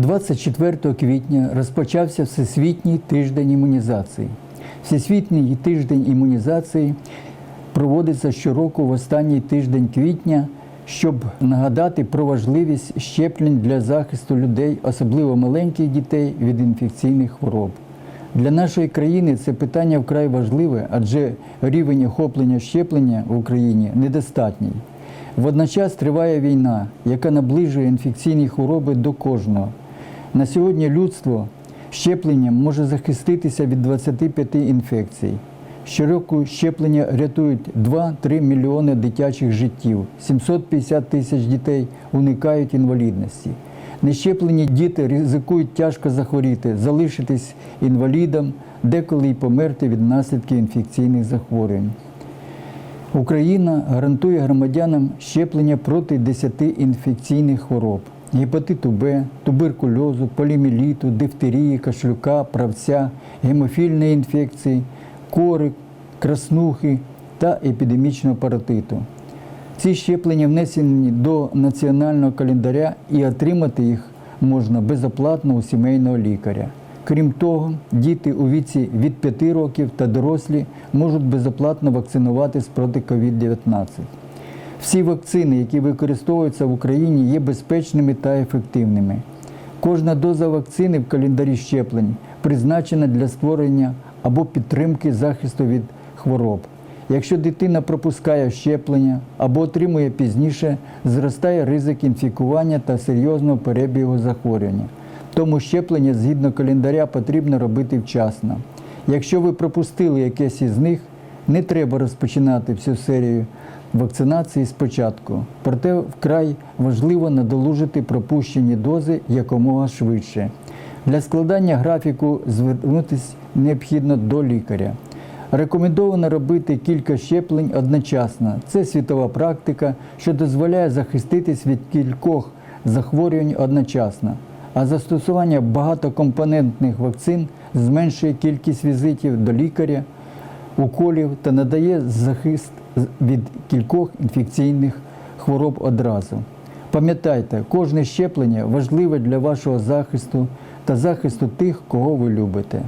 24 квітня розпочався Всесвітній тиждень імунізації. Всесвітній тиждень імунізації проводиться щороку в останній тиждень квітня, щоб нагадати про важливість щеплень для захисту людей, особливо маленьких дітей, від інфекційних хвороб. Для нашої країни це питання вкрай важливе, адже рівень охоплення щеплення в Україні недостатній. Водночас триває війна, яка наближує інфекційні хвороби до кожного. На сьогодні людство щепленням може захиститися від 25 інфекцій. Щороку щеплення рятують 2-3 мільйони дитячих життів, 750 тисяч дітей уникають інвалідності. Нещеплені діти ризикують тяжко захворіти, залишитись інвалідом, деколи й померти від наслідків інфекційних захворювань. Україна гарантує громадянам щеплення проти 10 інфекційних хвороб: гепатиту Б, туберкульозу, поліміліту, дифтерії, кашлюка, правця, гемофільної інфекції, кори, краснухи та епідемічного паротиту. Ці щеплення внесені до національного календаря і отримати їх можна безоплатно у сімейного лікаря. Крім того, діти у віці від 5 років та дорослі можуть безоплатно вакцинуватись проти COVID-19. Всі вакцини, які використовуються в Україні, є безпечними та ефективними. Кожна доза вакцини в календарі щеплень призначена для створення або підтримки захисту від хвороб. Якщо дитина пропускає щеплення або отримує пізніше, зростає ризик інфікування та серйозного перебігу захворювання. Тому щеплення згідно календаря потрібно робити вчасно. Якщо ви пропустили якесь із них, не треба розпочинати всю серію вакцинації спочатку. Проте вкрай важливо надолужити пропущені дози якомога швидше. Для складання графіку звернутися необхідно до лікаря. Рекомендовано робити кілька щеплень одночасно. Це світова практика, що дозволяє захиститись від кількох захворювань одночасно. А застосування багатокомпонентних вакцин зменшує кількість візитів до лікаря, уколів та надає захист від кількох інфекційних хвороб одразу. Пам'ятайте, кожне щеплення важливе для вашого захисту та захисту тих, кого ви любите.